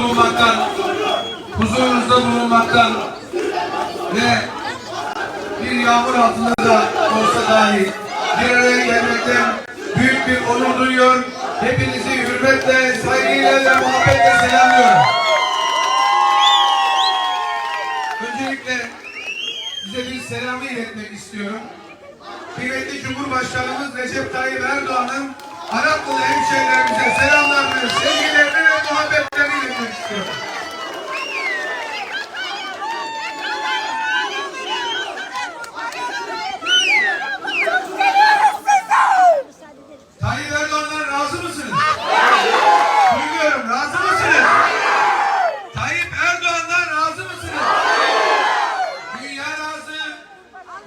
bulunmaktan, huzurunuzda bulunmaktan ve bir yağmur altında da olsa dahi bir araya gelmekten büyük bir onur duyuyor. Hepinizi hürmetle, saygıyla ve muhabbetle selamlıyorum. Öncelikle size bir selamı iletmek istiyorum. Kıymetli Cumhurbaşkanımız Recep Tayyip Erdoğan'ın Araplı hemşehrilerimize selamlarını, sevgilerini ve muhabbetlerini iletmek istiyorum. Tayyip Erdoğan'dan razı mısınız? Duymuyorum, razı mısınız? Tayyip Erdoğan'dan razı mısınız? Dünya razı,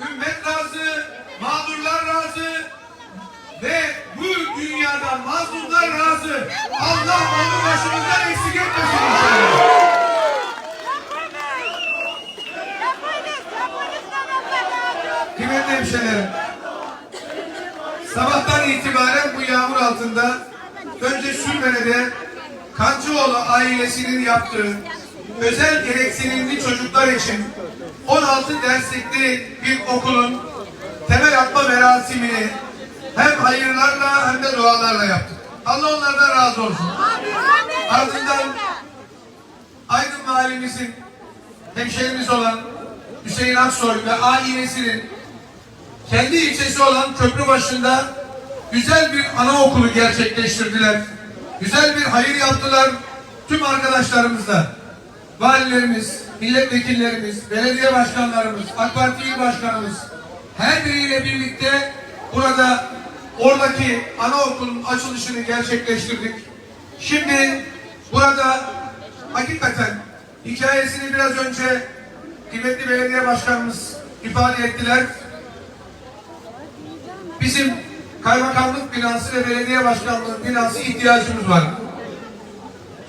ümmet razı, mağdurlar razı ve bu dünyadan mazlumlar razı. Allah onu başımızdan eksik etmesin inşallah. Kıymetli hemşehrilerim, sabahtan itibaren bu yağmur altında önce Sürmene'de Kancıoğlu ailesinin yaptığı özel gereksinimli çocuklar için 16 derslikli bir okulun temel atma merasimini hem hayırlarla hem de dualarla yaptık. Allah onlardan razı olsun. Ardından Aydın mahallemizin hemşehrimiz olan Hüseyin Aksoy ve ailesinin kendi ilçesi olan Köprübaşı'nda güzel bir anaokulu gerçekleştirdiler. Güzel bir hayır yaptılar. Tüm arkadaşlarımızla, valilerimiz, milletvekillerimiz, belediye başkanlarımız, AK Parti il başkanımız her biriyle birlikte burada oradaki anaokulun açılışını gerçekleştirdik. Şimdi burada hakikaten hikayesini biraz önce kıymetli belediye başkanımız ifade ettiler. Bizim kaymakamlık binası ve belediye başkanlığı binası ihtiyacımız var.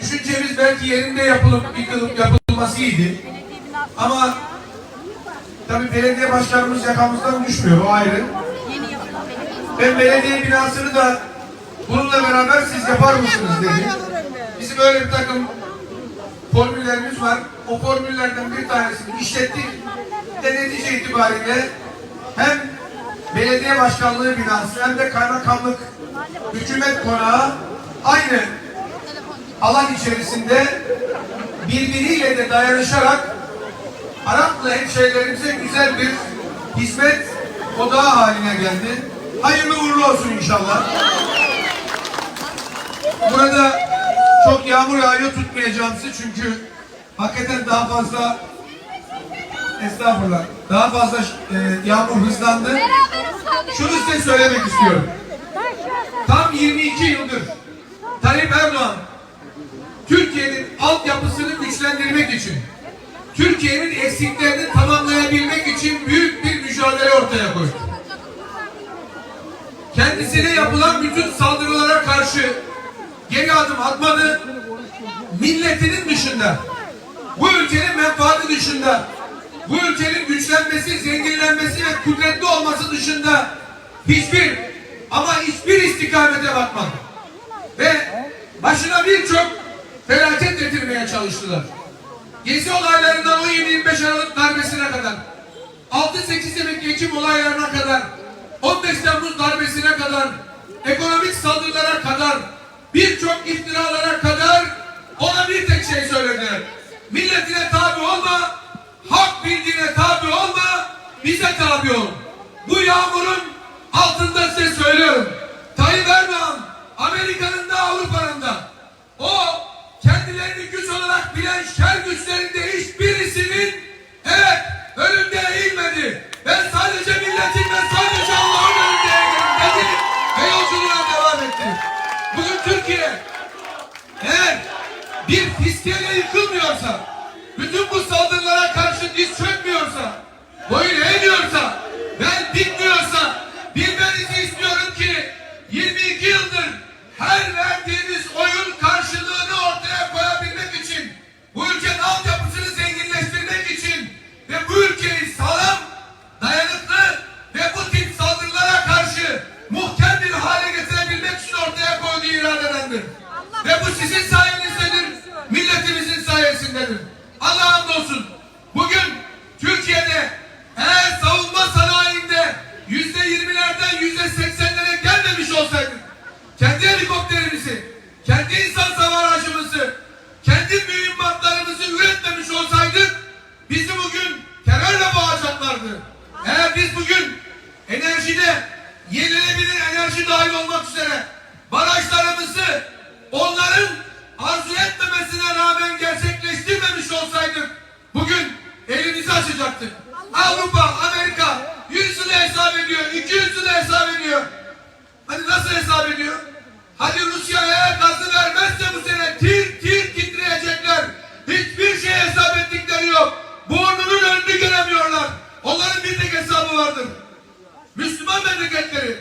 Düşüncemiz belki yerinde yapılıp yıkılıp yapılmasıydı. Ama tabi belediye başkanımız yakamızdan düşmüyor o ayrı. Ben belediye binasını da bununla beraber siz yapar mısınız dedi. Bizim böyle bir takım formüllerimiz var. O formüllerden bir tanesini işlettik. Ve netice itibariyle hem belediye başkanlığı binası hem de kaymakamlık hükümet konağı aynı alan içerisinde birbiriyle de dayanışarak Araplı hemşehrilerimize güzel bir hizmet odağı haline geldi. Hayırlı uğurlu olsun inşallah. Burada çok yağmur yağıyor tutmayacağım sizi çünkü hakikaten daha fazla estağfurullah daha fazla e, yağmur hızlandı. Şunu size söylemek istiyorum. Tam 22 yıldır Tayyip Erdoğan Türkiye'nin altyapısını güçlendirmek için Türkiye'nin eksiklerini tamamlayabilmek için büyük bir mücadele ortaya koydu. Kendisine yapılan bütün saldırılara karşı geri adım atmadı. Milletinin dışında, bu ülkenin menfaati dışında, bu ülkenin güçlenmesi, zenginlenmesi ve kudretli olması dışında hiçbir ama hiçbir istikamete bakmadı. Ve başına birçok felaket getirmeye çalıştılar. Gezi olaylarından 17-25 Aralık darbesine kadar, 6-8 Emek geçim olaylarına kadar, 15 Temmuz darbesine kadar, ekonomik saldırılara kadar, birçok iftiralara kadar ona bir tek şey söylediler. Milletine tabi olma, bildiğine tabi olma, bize tabi ol. Bu yağmurun altında size söylüyorum. Tayyip Erdoğan, Amerika'nın da Avrupa'nın da o kendilerini güç olarak bilen şer güçlerinde hiçbirisinin 뭐 이래? Biz bugün enerjide yenilenebilir enerji dahil olmak üzere barajlarımızı onların arzu etmemesine rağmen gerçekleştirmemiş olsaydık bugün elimizi açacaktık. Avrupa, Amerika Müslüman memleketleri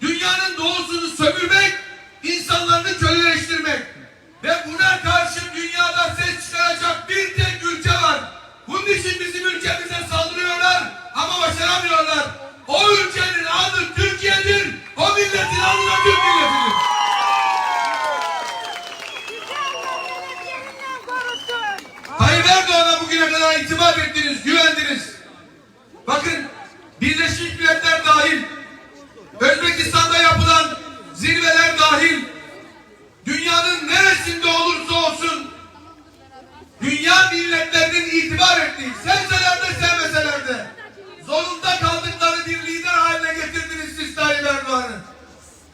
dünyanın doğusunu sömürmek, insanlarını köleleştirmek ve buna karşı dünyada ses çıkaracak bir tek ülke var. Bunun için bizim ülkemize saldırıyorlar ama başaramıyorlar. O ülkenin zirveler dahil, dünyanın neresinde olursa olsun, dünya milletlerinin itibar ettiği, sevseler de sevmeseler de, zorunda kaldıkları bir lider haline getirdiniz siz Tayyip Erdoğan'ı.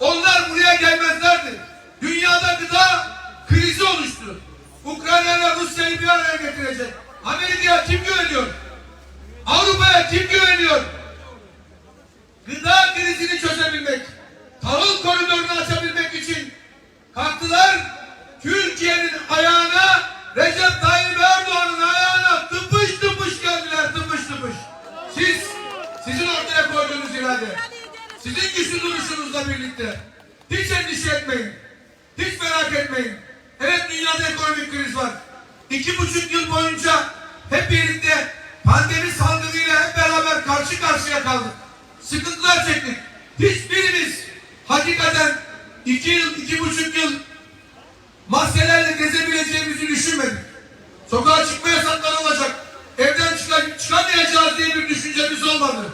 Onlar buraya gelmezlerdi. Dünyada gıda krizi oluştu. Ukrayna ile Rusya'yı bir araya getirecek. Amerika'ya kim güveniyor? Avrupa'ya kim güveniyor? Gıda krizini çözebilmek, tahıl koridorunu açabilmek için kalktılar. Türkiye'nin ayağına Recep Tayyip Erdoğan'ın ayağına tıpış tıpış geldiler tıpış tıpış. Siz, sizin ortaya koyduğunuz irade, sizin güçlü duruşunuzla birlikte hiç endişe etmeyin. Hiç merak etmeyin. Evet dünyada ekonomik kriz var. İki buçuk yıl boyunca hep birlikte pandemi salgınıyla hep beraber karşı karşıya kaldık. Sıkıntılar çektik. Hiçbirimiz hakikaten iki yıl, iki buçuk yıl maskelerle gezebileceğimizi düşünmedik. Sokağa çıkma yasakları olacak. Evden çıka- çıkamayacağız diye bir düşüncemiz olmadı.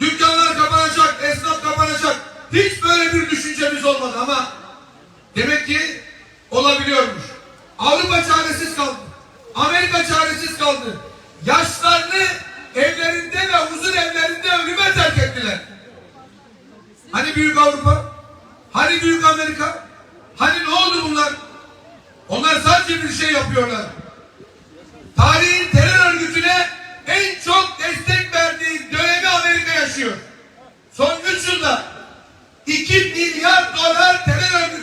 Dükkanlar kapanacak, esnaf kapanacak. Hiç böyle bir düşüncemiz olmadı ama demek ki olabiliyormuş. Avrupa çaresiz kaldı. Amerika çaresiz kaldı. Yaşlarını evlerinde ve huzur evlerinde ölüme terk ettiler. Hani büyük Avrupa? Hani büyük Amerika? Hani ne oldu bunlar? Onlar sadece bir şey yapıyorlar. Tarihin terör örgütüne en çok destek verdiği dönemi Amerika yaşıyor. Son 3 yılda 2 milyar dolar terör örgütü